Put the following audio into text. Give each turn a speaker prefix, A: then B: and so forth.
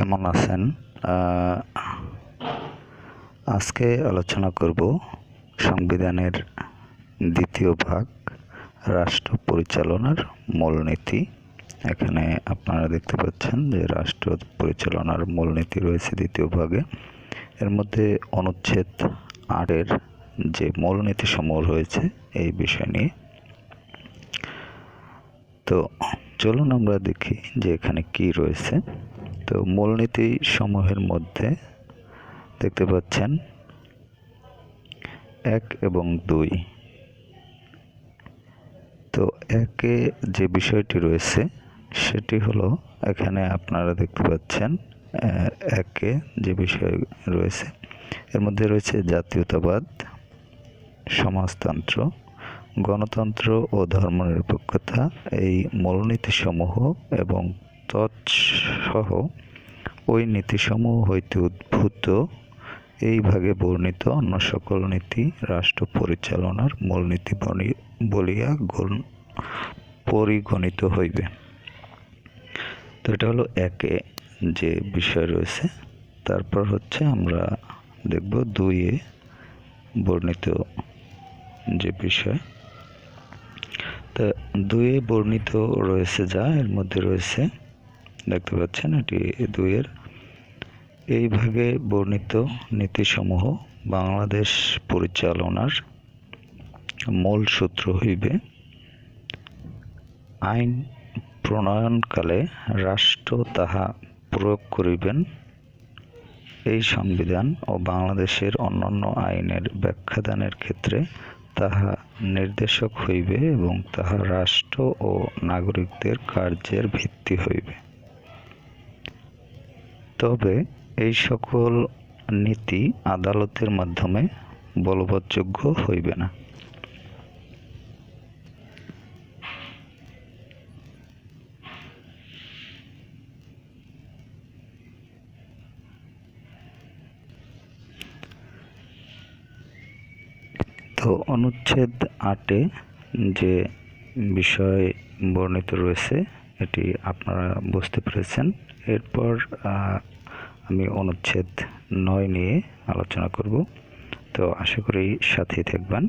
A: কেমন আছেন? আজকে আলোচনা করব সংবিধানের দ্বিতীয় ভাগ, রাষ্ট্র পরিচালনার মূলনীতি। এখানে আপনারা দেখতে পাচ্ছেন যে রাষ্ট্র পরিচালনার মূলনীতি রয়েছে দ্বিতীয় ভাগে। এর মধ্যে অনুচ্ছেদ আটের যে মূলনীতি সমূহ রয়েছে এই বিষয় নিয়ে। তো চলুন আমরা দেখি যে এখানে কি রয়েছে। তো মূলনীতি সমূহের মধ্যে দেখতে পাচ্ছেন এক এবং দুই। তো একে যে বিষয়টি রয়েছে, সেটি হলো এখানে আপনারা দেখতে পাচ্ছেন একে যে বিষয় রয়েছে, এর মধ্যে রয়েছে জাতীয়তাবাদ, সমাজতন্ত্র, গণতন্ত্র ও ধর্মনিরপেক্ষতা, এই মূলনীতিসমূহ এবং তৎসহ ওই নীতিসমূহ হইতে উদ্ভূত। এই ভাগে বর্ণিত অন্য সকল নীতি, রাষ্ট্র পরিচালনার মূলনীতি বলিয়া গণ- পরিগণিত হইবে। তো এটা হলো একে যে বিষয় রয়েছে। তারপর হচ্ছে আমরা দেখব দুইয়ে বর্ণিত যে বিষয়। তা দুইয়ে বর্ণিত রয়েছে যা, এর মধ্যে রয়েছে দেখতে পাচ্ছেন, এটি দুইয়ের। এই ভাগে বর্ণিত নীতিসমূহ বাংলাদেশ পরিচালনার মূল সূত্র হইবে। আইন প্রণয়নকালে রাষ্ট্র তাহা প্রয়োগ করিবেন। এই সংবিধান ও বাংলাদেশের অন্যান্য আইনের ব্যাখ্যাদানের ক্ষেত্রে তাহা নির্দেশক হইবে এবং তাহা রাষ্ট্র ও নাগরিকদের কার্যের ভিত্তি হইবে। তবে এই সকল নীতি আদালতের মাধ্যমে বলবৎযোগ্য হইবে না। তো অনুচ্ছেদ আটে যে বিষয় বর্ণিত রয়েছে, এটি আপনারা বুঝতে পেরেছেন। এরপর আমি অনুচ্ছেদ নয় নিয়ে আলোচনা করব। তো আশা করি সাথেই থাকবেন।